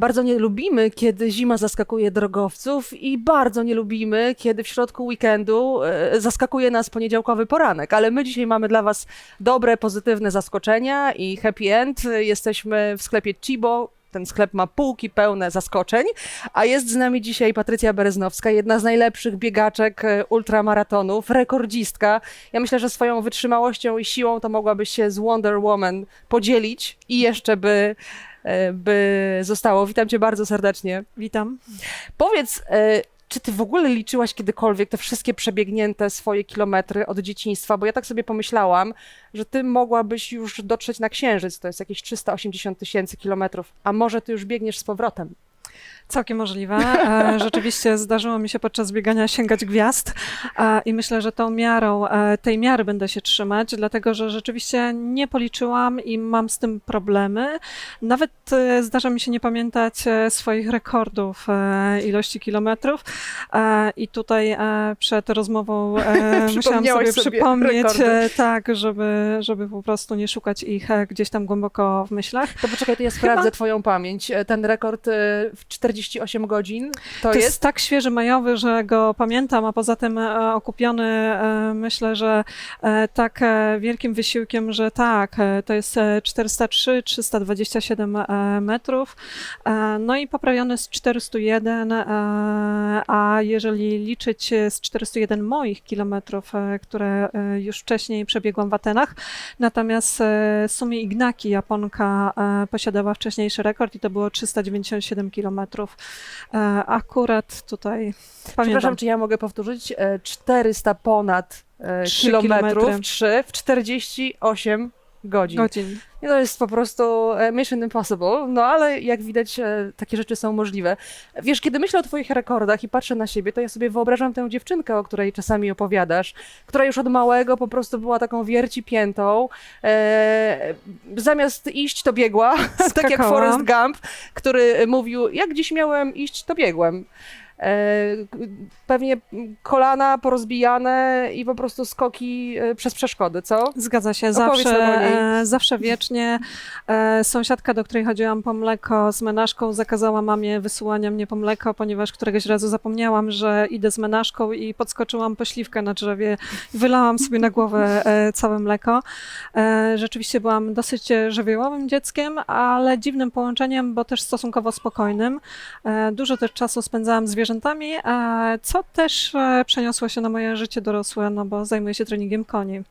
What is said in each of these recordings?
Bardzo nie lubimy, kiedy zima zaskakuje drogowców i bardzo nie lubimy, kiedy w środku weekendu e, zaskakuje nas poniedziałkowy poranek. Ale my dzisiaj mamy dla Was dobre, pozytywne zaskoczenia i happy end. Jesteśmy w sklepie Chibo. Ten sklep ma półki pełne zaskoczeń, a jest z nami dzisiaj Patrycja Bereznowska, jedna z najlepszych biegaczek e, ultramaratonów, rekordzistka. Ja myślę, że swoją wytrzymałością i siłą to mogłabyś się z Wonder Woman podzielić i jeszcze by, by zostało. Witam cię bardzo serdecznie. Witam. Powiedz, e, czy ty w ogóle liczyłaś kiedykolwiek te wszystkie przebiegnięte swoje kilometry od dzieciństwa? Bo ja tak sobie pomyślałam, że ty mogłabyś już dotrzeć na Księżyc, to jest jakieś 380 tysięcy kilometrów, a może ty już biegniesz z powrotem? Całkiem możliwe. E, Rzeczywiście zdarzyło mi się podczas biegania sięgać gwiazd e, i myślę, że tą miarą, e, tej miary będę się trzymać, dlatego że rzeczywiście nie policzyłam i mam z tym problemy. Nawet zdarza mi się nie pamiętać swoich rekordów ilości kilometrów i tutaj przed rozmową musiałam sobie sobie przypomnieć, rekordy. tak, żeby, żeby po prostu nie szukać ich gdzieś tam głęboko w myślach. To poczekaj, to ja sprawdzę twoją pamięć. Ten rekord w 48 godzin to, To jest, jest? tak świeży majowy, że go pamiętam, a poza tym e, okupiony e, myślę, że e, tak wielkim wysiłkiem, że tak, to jest e, 403, 327 e, metrów, no i poprawiony z 401, e, a jeżeli liczyć z 401 moich kilometrów, które już wcześniej przebiegłam w Atenach, natomiast e, Sumi Ignaki, Japonka, posiadała wcześniejszy rekord i to było 397 kilometrów. E, Akurat tutaj Przepraszam, pamiętam. czy ja mogę powtórzyć? E, 400 ponad e, kilometrów, kilometry. 3 w 48 godzin. Godzin. I to jest po prostu e, mission impossible, no ale jak widać, e, takie rzeczy są możliwe. Wiesz, kiedy myślę o twoich rekordach i patrzę na siebie, to ja sobie wyobrażam tę dziewczynkę, o której czasami opowiadasz, która już od małego po prostu była taką wierci piętą. E, zamiast iść, to biegła, tak jak. Forrest Gump, który mówił, jak dziś miałem iść, to biegłem. E, pewnie kolana porozbijane i po prostu skoki e, przez przeszkody, co? Zgadza się, Opowiedz zawsze, e, zawsze wiecznie. Sąsiadka, do której chodziłam po mleko z menażką, zakazała mamie wysyłania mnie po mleko, ponieważ któregoś razu zapomniałam, że idę z menażką i podskoczyłam po śliwkę na drzewie i wylałam sobie na głowę całe mleko. Rzeczywiście byłam dosyć żywiołowym dzieckiem, ale dziwnym połączeniem, bo też stosunkowo spokojnym. Dużo też czasu spędzałam z zwierzętami, co też e, przeniosło się na moje życie dorosłe, no bo zajmuję się treningiem koni.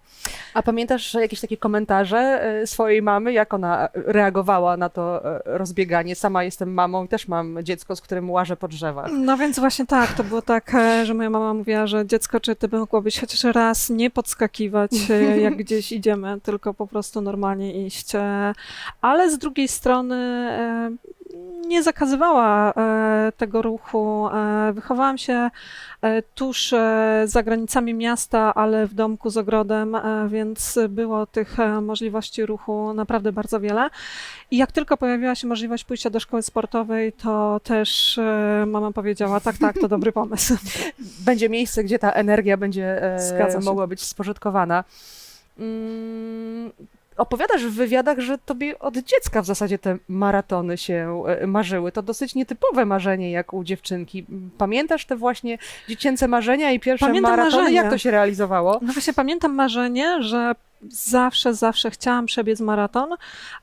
A pamiętasz jakieś takie komentarze e, swojej mamy, jak ona reagowała na to e, rozbieganie? Sama jestem mamą i też mam dziecko, z którym łażę po drzewach. No więc właśnie tak, to było tak, że moja mama mówiła, że dziecko, czy ty mogłabyś chociaż raz nie podskakiwać, jak gdzieś idziemy, tylko po prostu normalnie iść. Ale z drugiej strony nie zakazywała e, tego ruchu. E, Wychowałam się e, tuż za granicami miasta, ale w domku z ogrodem, więc było tych możliwości ruchu naprawdę bardzo wiele. I jak tylko pojawiła się możliwość pójścia do szkoły sportowej, to też mama powiedziała, tak, tak, to dobry pomysł. Będzie miejsce, gdzie ta energia będzie mogła być spożytkowana. Opowiadasz w wywiadach, że tobie od dziecka w zasadzie te maratony się e, marzyły. To dosyć nietypowe marzenie jak u dziewczynki. Pamiętasz te właśnie dziecięce marzenia i pierwsze Pamiętam maratony? marzenia. Jak to się realizowało? No właśnie pamiętam marzenie, że zawsze, zawsze chciałam przebiec maraton,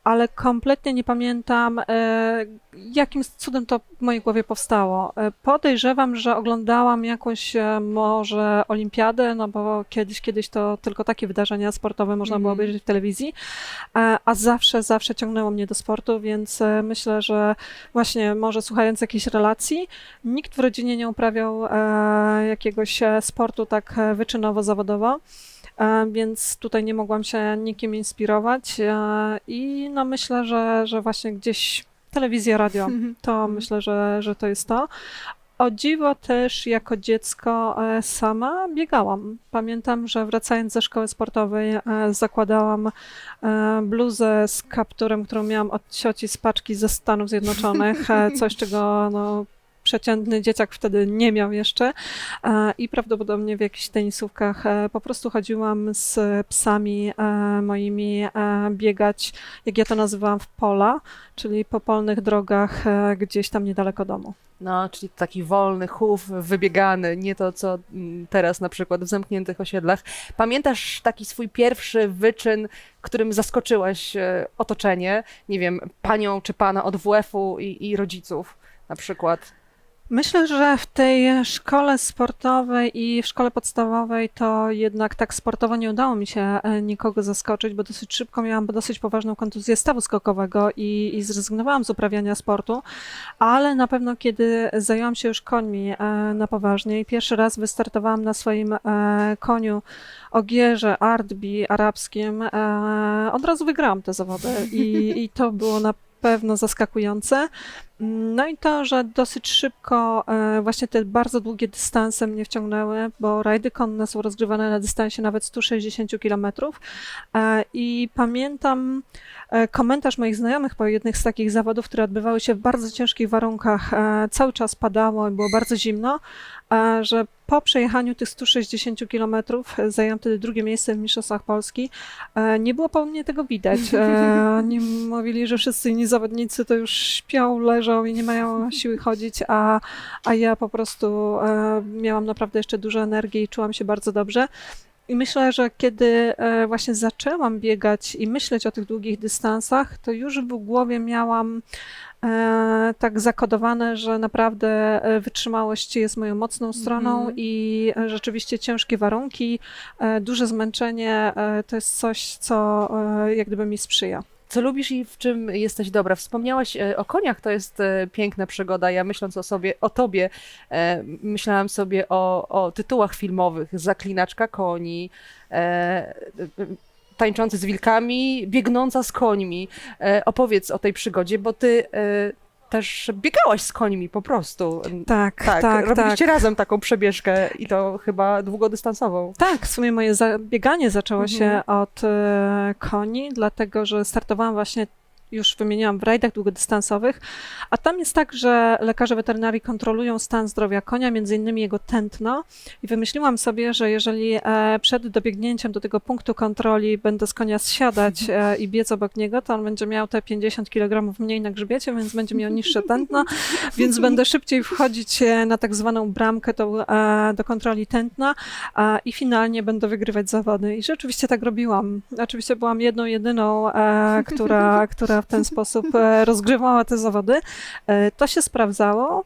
ale kompletnie nie pamiętam, e, jakim cudem to w mojej głowie powstało. E, podejrzewam, że oglądałam jakąś e, może olimpiadę, no bo kiedyś, kiedyś to tylko takie wydarzenia sportowe można było Mhm. obejrzeć w telewizji, a zawsze, zawsze ciągnęło mnie do sportu, więc myślę, że właśnie może słuchając jakiejś relacji, nikt w rodzinie nie uprawiał jakiegoś sportu tak wyczynowo, zawodowo. E, Więc tutaj nie mogłam się nikim inspirować e, i no myślę, że, że właśnie gdzieś telewizja, radio, to myślę, że, że to jest to. O dziwo też jako dziecko e, sama biegałam. Pamiętam, że wracając ze szkoły sportowej e, zakładałam e, bluzę z kapturem, którą miałam od cioci z paczki ze Stanów Zjednoczonych, e, coś czego no, przeciętny dzieciak wtedy nie miał jeszcze e, i prawdopodobnie w jakichś tenisówkach e, po prostu chodziłam z psami e, moimi biegać, jak ja to nazywałam, w pola, czyli po polnych drogach gdzieś tam niedaleko domu. No, czyli taki wolny chów, wybiegany, nie to co mm, teraz na przykład w zamkniętych osiedlach. Pamiętasz taki swój pierwszy wyczyn, którym zaskoczyłaś otoczenie, nie wiem, panią czy pana od WF-u i, i rodziców na przykład? Myślę, że w tej szkole sportowej i w szkole podstawowej to jednak tak sportowo nie udało mi się e, nikogo zaskoczyć, bo dosyć szybko miałam dosyć poważną kontuzję stawu skokowego i, i zrezygnowałam z uprawiania sportu, ale na pewno kiedy zajęłam się już końmi e, na poważnie i pierwszy raz wystartowałam na swoim e, koniu ogierze Ardbi arabskim, od razu wygrałam te zawody i, i to było na pewno zaskakujące. No i to, że dosyć szybko e, właśnie te bardzo długie dystanse mnie wciągnęły, bo rajdy konne są rozgrywane na dystansie nawet 160 km. I pamiętam e, komentarz moich znajomych po jednych z takich zawodów, które odbywały się w bardzo ciężkich warunkach. E, Cały czas padało i było bardzo zimno, e, że po przejechaniu tych 160 km zajęłam wtedy drugie miejsce w Mistrzostwach Polski. E, Nie było po mnie tego widać. E, Oni mówili, że wszyscy inni zawodnicy to już śpią, leżą i nie mają siły chodzić, a, a ja po prostu e, miałam naprawdę jeszcze dużo energii i czułam się bardzo dobrze. I myślę, że kiedy e, właśnie zaczęłam biegać i myśleć o tych długich dystansach, to już w głowie miałam e, tak zakodowane, że naprawdę e, wytrzymałość jest moją mocną stroną Mhm. i e, rzeczywiście ciężkie warunki, duże zmęczenie to jest coś, co jak gdyby mi sprzyja. Co lubisz i w czym jesteś dobra? Wspomniałaś e, o koniach, to jest e, piękna przygoda. Ja myśląc o sobie, o tobie, e, myślałam sobie o, o tytułach filmowych. Zaklinaczka koni, tańczący z wilkami, biegnąca z końmi. Opowiedz o tej przygodzie, bo ty też biegałaś z końmi po prostu. Tak, Tak, tak, tak. robiliście razem taką przebieżkę i to chyba długodystansową. Tak, w sumie moje bieganie zaczęło Mhm. się od e, koni, dlatego że startowałam właśnie, już wymieniłam, w rajdach długodystansowych, a tam jest tak, że lekarze weterynarii kontrolują stan zdrowia konia, między innymi jego tętno i wymyśliłam sobie, że jeżeli e, przed dobiegnięciem do tego punktu kontroli będę z konia zsiadać e, i biec obok niego, to on będzie miał te 50 kg mniej na grzbiecie, więc będzie miał niższe tętno, więc będę szybciej wchodzić e, na tak zwaną bramkę e, do kontroli tętna, i finalnie będę wygrywać zawody. I rzeczywiście tak robiłam. Oczywiście byłam jedną, jedyną, e, która, która w ten sposób e, rozgrywała te zawody. E, to się sprawdzało.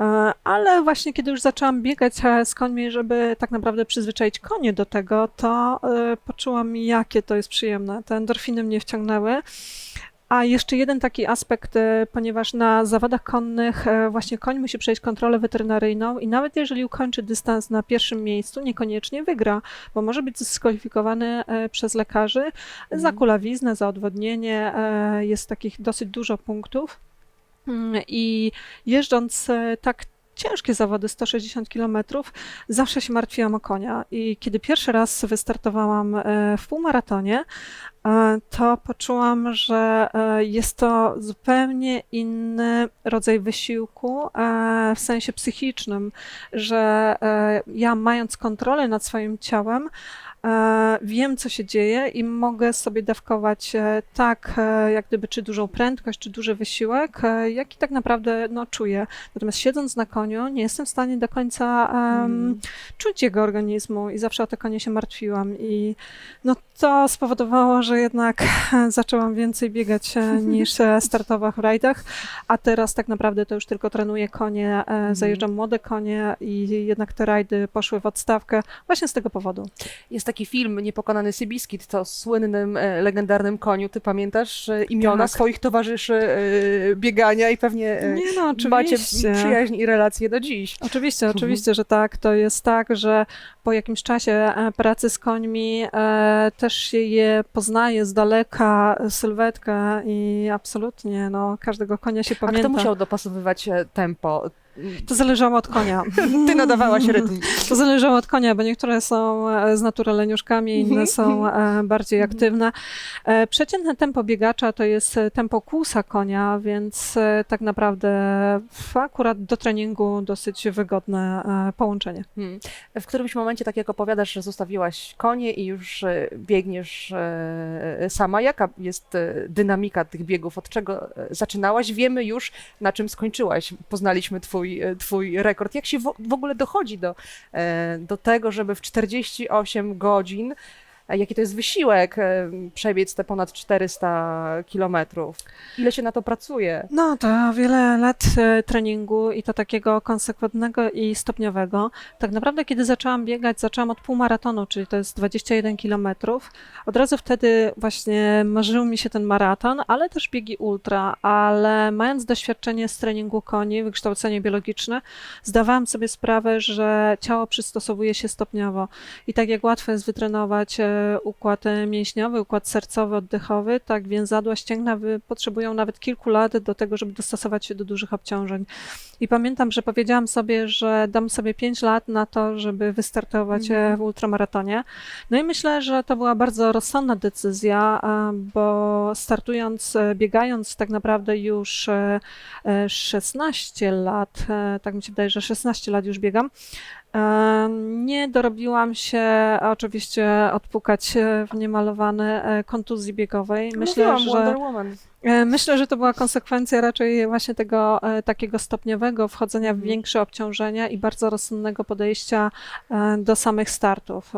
E, Ale właśnie kiedy już zaczęłam biegać z końmi, żeby tak naprawdę przyzwyczaić konie do tego, to poczułam, jakie to jest przyjemne. Te endorfiny mnie wciągnęły. A jeszcze jeden taki aspekt, e, ponieważ na zawodach konnych e, właśnie koń musi przejść kontrolę weterynaryjną i nawet jeżeli ukończy dystans na pierwszym miejscu, niekoniecznie wygra, bo może być dyskwalifikowany e, przez lekarzy za Mhm. kulawiznę, za odwodnienie. Jest takich dosyć dużo punktów. Mm, I jeżdżąc tak ciężkie zawody, 160 km, zawsze się martwiłam o konia. I kiedy pierwszy raz wystartowałam e, w półmaratonie, e, to poczułam, że e, jest to zupełnie inny rodzaj wysiłku w sensie psychicznym, że ja mając kontrolę nad swoim ciałem, wiem, co się dzieje i mogę sobie dawkować e, tak, e, jak gdyby, czy dużą prędkość, czy duży wysiłek, e, jaki tak naprawdę no, czuję. Natomiast siedząc na koniu, nie jestem w stanie do końca Mm. czuć jego organizmu i zawsze o te konie się martwiłam i no to spowodowało, że jednak zaczęłam więcej biegać e, niż e, startować w rajdach, a teraz tak naprawdę to już tylko trenuję konie, e, zajeżdżam młode konie i jednak te rajdy poszły w odstawkę właśnie z tego powodu. Jest taki film Niepokonany Sybiskit, to słynnym, e, legendarnym koniu. Ty pamiętasz e, imiona Tak. swoich towarzyszy e, biegania i pewnie e, Nie no, macie przyjaźń i relacje do dziś. Oczywiście, Mhm. oczywiście, że tak. To jest tak, że po jakimś czasie e, pracy z końmi e, też się je poznaje z daleka, sylwetkę i absolutnie, no, każdego konia się A pamięta. kto musiał dopasowywać e, tempo? To zależało od konia. Ty nadawałaś rytm. To zależało od konia, bo niektóre są e, z natury leniuszkami, inne są e, bardziej aktywne. E, Przeciętne tempo biegacza to jest tempo kłusa konia, więc tak naprawdę akurat do treningu dosyć wygodne połączenie. Hmm. W którymś momencie, tak jak opowiadasz, że zostawiłaś konie i już biegniesz sama. Jaka jest dynamika tych biegów? Od czego zaczynałaś? Wiemy już, na czym skończyłaś. Poznaliśmy twój, e, twój rekord. Jak się w, ogóle dochodzi do, e, do tego, żeby w 48 godzin, jaki to jest wysiłek, e, przebiec te ponad 400 kilometrów? Ile się na to pracuje? No to wiele lat e, treningu i to takiego konsekwentnego i stopniowego. Tak naprawdę, kiedy zaczęłam biegać, zaczęłam od półmaratonu, czyli to jest 21 kilometrów. Od razu wtedy właśnie marzył mi się ten maraton, ale też biegi ultra, ale mając doświadczenie z treningu koni, wykształcenie biologiczne, zdawałam sobie sprawę, że ciało przystosowuje się stopniowo. I tak jak łatwo jest wytrenować e, układ e, mięśniowy, układ sercowy, oddechowy, tak więzadła ścięgna wy- potrzebują nawet kilku lat do tego, żeby dostosować się do dużych obciążeń. I pamiętam, że powiedziałam sobie, że dam sobie 5 lat na to, żeby wystartować e, w ultramaratonie. No i myślę, że to była bardzo rozsądna decyzja, e, bo startując, biegając tak naprawdę już e, e, 16 lat, tak mi się wydaje, że 16 lat już biegam, Nie dorobiłam się oczywiście odpukać e, w niemalowane e, kontuzji biegowej. Myślę, Mówiłam, że Wonder Woman. E, Myślę, że to była konsekwencja raczej właśnie tego e, takiego stopniowego wchodzenia w Mhm. większe obciążenia i bardzo rozsądnego podejścia e, do samych startów.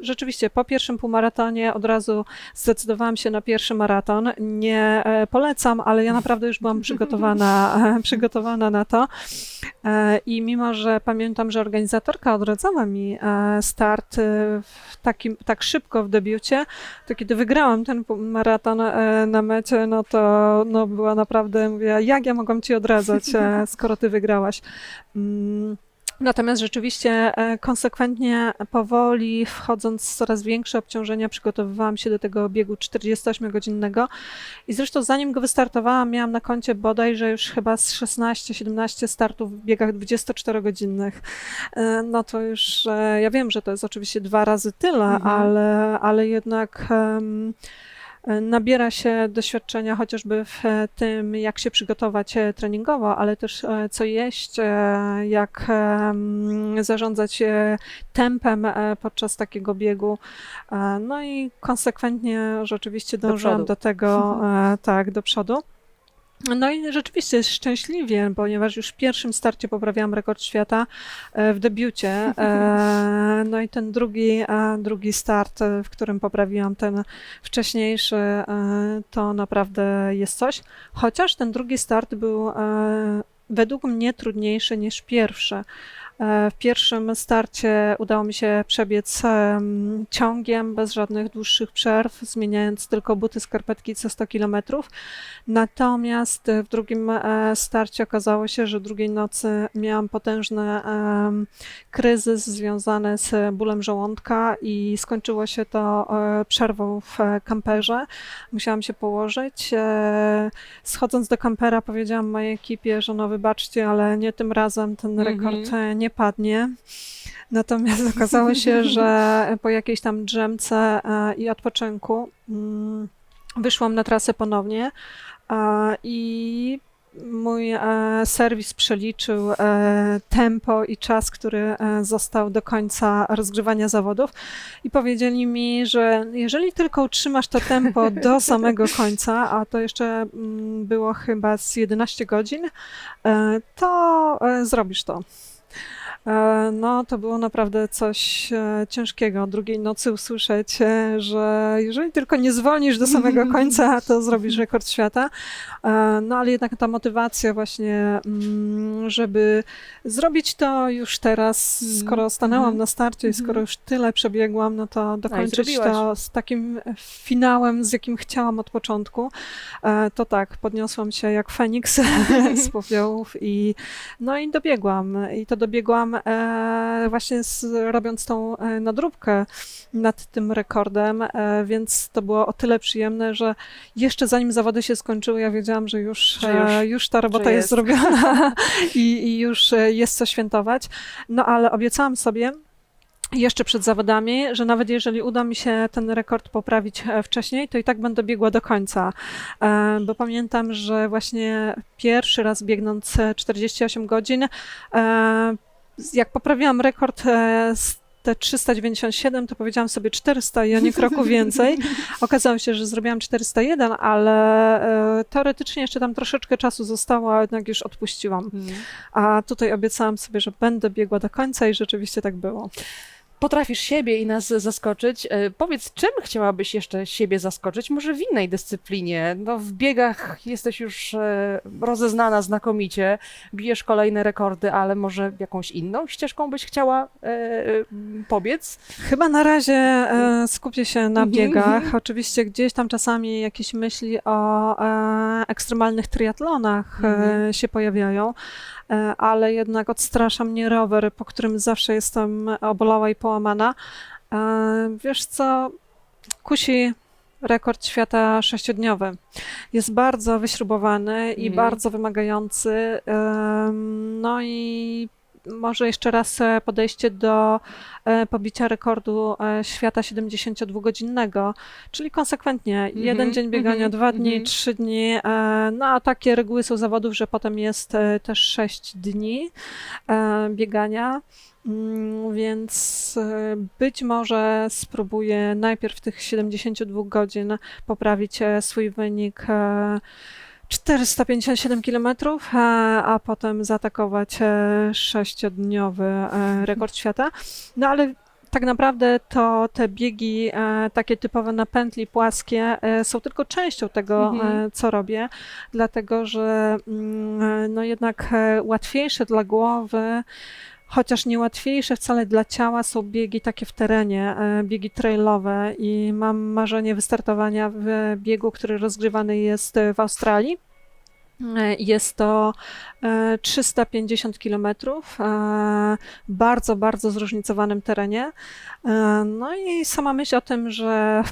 Rzeczywiście, po pierwszym półmaratonie od razu zdecydowałam się na pierwszy maraton. Nie polecam, ale ja naprawdę już byłam przygotowana, przygotowana na to. I mimo, że pamiętam, że organizatorka odradzała mi start w takim, tak szybko w debiucie, to kiedy wygrałam ten maraton na mecie, no to no była naprawdę, mówię, jak ja mogłam ci odradzać, e, skoro ty wygrałaś. Mm, Natomiast rzeczywiście e, konsekwentnie, powoli, wchodząc w coraz większe obciążenia, przygotowywałam się do tego biegu 48-godzinnego. I zresztą zanim go wystartowałam, miałam na koncie bodajże już chyba z 16-17 startów w biegach 24-godzinnych. E, No to już, ja wiem, że to jest oczywiście dwa razy tyle, Mhm. ale, ale jednak e, nabiera się doświadczenia chociażby w tym, jak się przygotować e, treningowo, ale też e, co jeść, e, jak zarządzać tempem podczas takiego biegu. No i konsekwentnie rzeczywiście Do dążyłam przodu. do tego, tak, do przodu. No i rzeczywiście szczęśliwie, ponieważ już w pierwszym starcie poprawiłam rekord świata e, w debiucie. E, No i ten drugi, drugi start, e, w którym poprawiłam ten wcześniejszy, to naprawdę jest coś. Chociaż ten drugi start był według mnie trudniejszy niż pierwszy. E, W pierwszym starcie udało mi się przebiec em, ciągiem, bez żadnych dłuższych przerw, zmieniając tylko buty, skarpetki co 100 kilometrów. Natomiast w drugim e, starcie okazało się, że drugiej nocy miałam potężny kryzys związany z bólem żołądka i skończyło się to e, przerwą w kamperze. Musiałam się położyć. Schodząc do kampera powiedziałam mojej ekipie, że no wybaczcie, ale nie tym razem ten Mhm. rekord e, nie padnie. Natomiast okazało się, że po jakiejś tam drzemce e, i odpoczynku mm, wyszłam na trasę ponownie e, i mój e, serwis przeliczył tempo i czas, który został do końca rozgrywania zawodów i powiedzieli mi, że jeżeli tylko utrzymasz to tempo do samego końca, a to jeszcze mm, było chyba z 11 godzin, to zrobisz to. E, No, to było naprawdę coś e, ciężkiego. Drugiej nocy usłyszeć, e, że jeżeli tylko nie zwolnisz do samego końca, to zrobisz rekord świata. No, ale jednak ta motywacja właśnie, mm, żeby zrobić to już teraz, skoro stanęłam Mhm. na starcie i skoro Mhm. już tyle przebiegłam, no to dokończyć zrobiłaś. to z takim finałem, z jakim chciałam od początku, to tak, podniosłam się jak Feniks z popiołów i no i dobiegłam. I to dobiegłam e, właśnie z, robiąc tą e, nadróbkę nad tym rekordem, e, więc to było o tyle przyjemne, że jeszcze zanim zawody się skończyły, ja wiedziałam, że już, Że już- już ta robota jest jest. zrobiona i, i już jest co świętować. No ale obiecałam sobie, jeszcze przed zawodami, że nawet jeżeli uda mi się ten rekord poprawić wcześniej, to i tak będę biegła do końca. Bo pamiętam, że właśnie pierwszy raz biegnąc e, 48 godzin, jak poprawiłam rekord e, z te 397, to powiedziałam sobie 400 i ani kroku więcej. Okazało się, że zrobiłam 401, ale e, teoretycznie jeszcze tam troszeczkę czasu zostało, a jednak już odpuściłam. A tutaj obiecałam sobie, że będę biegła do końca i rzeczywiście tak było. Potrafisz siebie i nas zaskoczyć. E, Powiedz, czym chciałabyś jeszcze siebie zaskoczyć? Może w innej dyscyplinie? No, w biegach jesteś już e, rozeznana znakomicie, bijesz kolejne rekordy, ale może jakąś inną ścieżką byś chciała e, pobiec? Chyba na razie skupię się na Mhm, biegach. mhm. Oczywiście gdzieś tam czasami jakieś myśli o ekstremalnych triatlonach Mhm. się pojawiają, ale jednak odstrasza mnie rower, po którym zawsze jestem obolała i połamana. E, wiesz co, kusi rekord świata sześciodniowy. Jest bardzo wyśrubowany i Mhm. bardzo wymagający. No i może jeszcze raz e, podejście do e, pobicia rekordu świata 72-godzinnego, czyli konsekwentnie jeden Mhm, dzień biegania, mhm, dwa dni, mhm. trzy dni. No a takie reguły są zawodów, że potem jest też sześć dni biegania. Mm, Więc e, być może spróbuję najpierw tych 72 godzin poprawić e, swój wynik e, 457 km, a, potem zaatakować e, sześciodniowy e, rekord świata. No ale tak naprawdę to te biegi e, takie typowe na pętli płaskie e, są tylko częścią tego, Mhm. e, co robię, dlatego że mm, e, no jednak e, łatwiejsze dla głowy Chociaż nie łatwiejsze wcale dla ciała są biegi takie w terenie, e, biegi trailowe i mam marzenie wystartowania w biegu, który rozgrywany jest e, w Australii. E, Jest to e, 350 kilometrów, e, bardzo, bardzo zróżnicowanym terenie. No i sama myśl o tym, że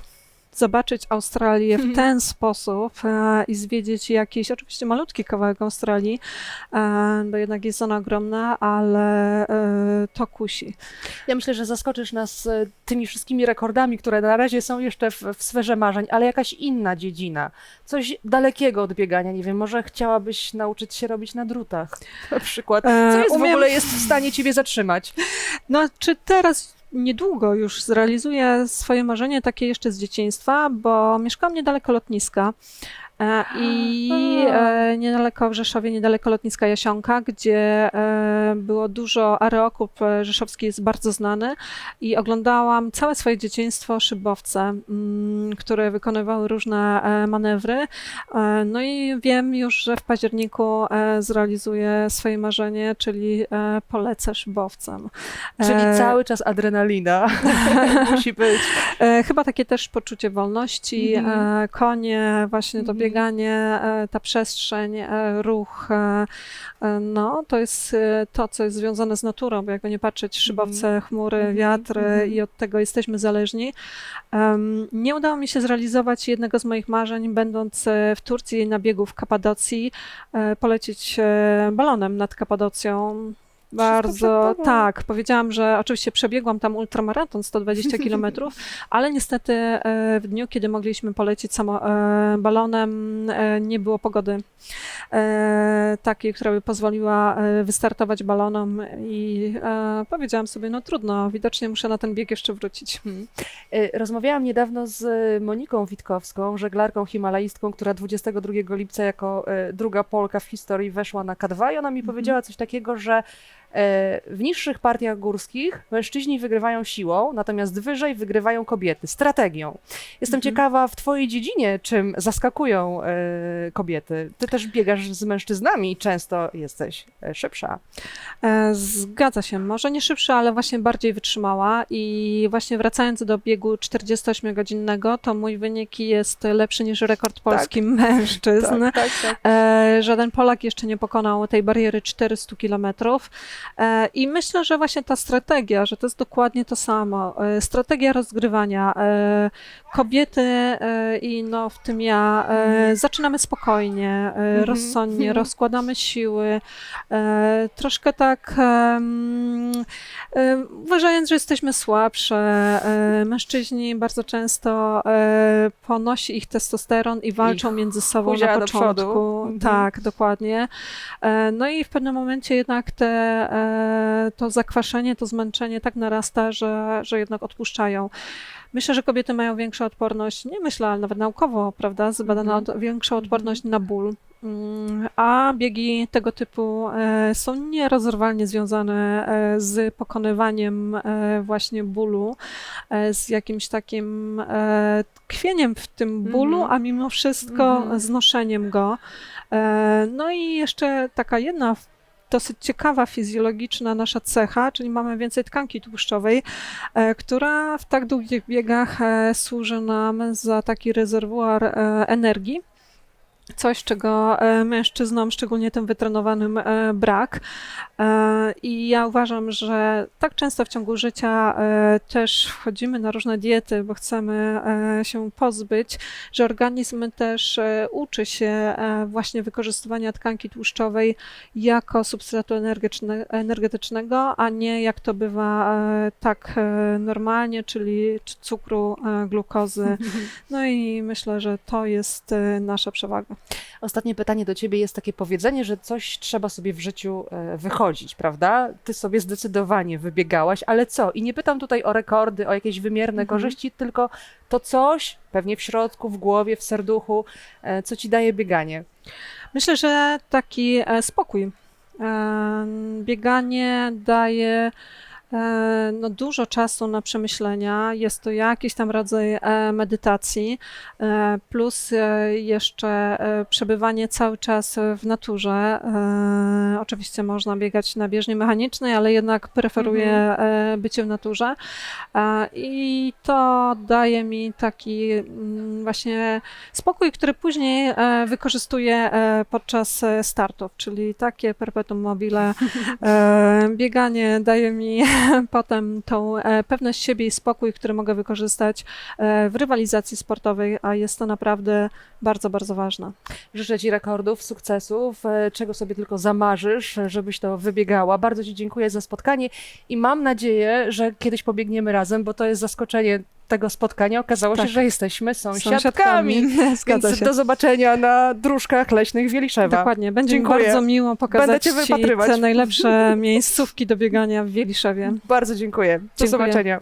zobaczyć Australię w ten sposób e, i zwiedzić jakiś, oczywiście malutki kawałek Australii, e, bo jednak jest ona ogromna, ale e, to kusi. Ja myślę, że zaskoczysz nas tymi wszystkimi rekordami, które na razie są jeszcze w, w sferze marzeń, ale jakaś inna dziedzina, coś dalekiego od biegania. Nie wiem, może chciałabyś nauczyć się robić na drutach na przykład. Co jest w umiem- ogóle jest w stanie ciebie zatrzymać? No, czy teraz niedługo już zrealizuję swoje marzenie takie jeszcze z dzieciństwa, bo mieszkałam niedaleko lotniska. E, I e, niedaleko w Rzeszowie, niedaleko lotniska Jasionka, gdzie e, było dużo areokup. e, Rzeszowski jest bardzo znany i oglądałam całe swoje dzieciństwo szybowce, mm, które wykonywały różne manewry. No i wiem już, że w październiku zrealizuję swoje marzenie, czyli polecę szybowcem. Czyli cały czas adrenalina musi być. Chyba takie też poczucie wolności, Mhm. konie, właśnie Mhm. Bieganie, e, ta przestrzeń, e, ruch, e, no to jest to, co jest związane z naturą, bo jakby nie patrzeć, szybowce, chmury, Mhm. wiatr e, Mhm. i od tego jesteśmy zależni. Nie udało mi się zrealizować jednego z moich marzeń, będąc w Turcji na biegu w Kapadocji, polecieć balonem nad Kapadocją. Bardzo, tak. Powiedziałam, że oczywiście przebiegłam tam ultramaraton 120 km, ale niestety e, w dniu, kiedy mogliśmy polecieć samo, e, balonem, e, nie było pogody takiej, która by pozwoliła wystartować balonom i powiedziałam sobie, no trudno, widocznie muszę na ten bieg jeszcze wrócić. E, Rozmawiałam niedawno z Moniką Witkowską, żeglarką himalajstką, która 22 lipca jako druga Polka w historii weszła na K2 i ona mi Mhm. powiedziała coś takiego, że w niższych partiach górskich mężczyźni wygrywają siłą, natomiast wyżej wygrywają kobiety, strategią. Jestem Mhm. ciekawa w twojej dziedzinie, czym zaskakują e, kobiety. Ty też biegasz z mężczyznami i często jesteś e, szybsza. E, Zgadza się, może nie szybsza, ale właśnie bardziej wytrzymała i właśnie wracając do biegu 48-godzinnego, to mój wynik jest lepszy niż rekord polski mężczyzn. tak, tak. E, żaden Polak jeszcze nie pokonał tej bariery 400 kilometrów. E, I myślę, że właśnie ta strategia, że to jest dokładnie to samo. E, Strategia rozgrywania. e, Kobiety i no w tym ja e, zaczynamy spokojnie, Mhm. rozsądnie, rozkładamy siły, troszkę tak uważając, że jesteśmy słabsze. Mężczyźni bardzo często ponosi ich testosteron i walczą Ich między sobą na początku. Mhm. Tak, dokładnie. No i w pewnym momencie jednak te, to zakwaszenie, to zmęczenie tak narasta, że, że jednak odpuszczają. Myślę, że kobiety mają większą odporność, nie myślę, ale nawet naukowo, prawda, zbadano Mhm. od, większą odporność na ból. Mm, A biegi tego typu e, są nierozerwalnie związane e, z pokonywaniem e, właśnie bólu, e, z jakimś takim e, tkwieniem w tym bólu, Mhm. a mimo wszystko Mhm. znoszeniem go. E, No i jeszcze taka jedna dosyć ciekawa fizjologiczna nasza cecha, czyli mamy więcej tkanki tłuszczowej, e, która w tak długich biegach e, służy nam za taki rezerwuar e, energii. Coś, czego e, mężczyznom, szczególnie tym wytrenowanym, e, brak. E, I ja uważam, że tak często w ciągu życia też wchodzimy na różne diety, bo chcemy się pozbyć, że organizm też uczy się właśnie wykorzystywania tkanki tłuszczowej jako substratu energetyczne- energetycznego, a nie jak to bywa tak normalnie, czyli cukru, glukozy. No i myślę, że to jest nasza przewaga. Ostatnie pytanie do ciebie jest takie powiedzenie, że coś trzeba sobie w życiu e, wychodzić, prawda? Ty sobie zdecydowanie wybiegałaś, ale co? I nie pytam tutaj o rekordy, o jakieś wymierne Mhm. korzyści, tylko to coś, pewnie w środku, w głowie, w serduchu, e, co ci daje bieganie. Myślę, że taki e, spokój. Bieganie daje no, dużo czasu na przemyślenia. Jest to jakiś tam rodzaj e, medytacji, e, plus e, jeszcze e, przebywanie cały czas w naturze. E, Oczywiście można biegać na bieżni mechanicznej, ale jednak preferuję e, bycie w naturze. E, I to daje mi taki mm, właśnie spokój, który później e, wykorzystuję e, podczas e, startów, czyli takie perpetuum mobile. E, bieganie daje mi potem tą e, pewność siebie i spokój, który mogę wykorzystać e, w rywalizacji sportowej, a jest to naprawdę bardzo, bardzo ważne. Życzę ci rekordów, sukcesów, e, czego sobie tylko zamarzysz, żebyś to wybiegała. Bardzo ci dziękuję za spotkanie i mam nadzieję, że kiedyś pobiegniemy razem, bo to jest zaskoczenie tego spotkania. Okazało się, Tak. że jesteśmy sąsiadkami. Zgadza Więc się. do zobaczenia na dróżkach leśnych Wieliszewa. Dokładnie. Będzie Dziękuję. mi bardzo miło pokazać Ci te najlepsze miejscówki do biegania w Wieliszewie. Bardzo dziękuję. Do Dziękuję. zobaczenia.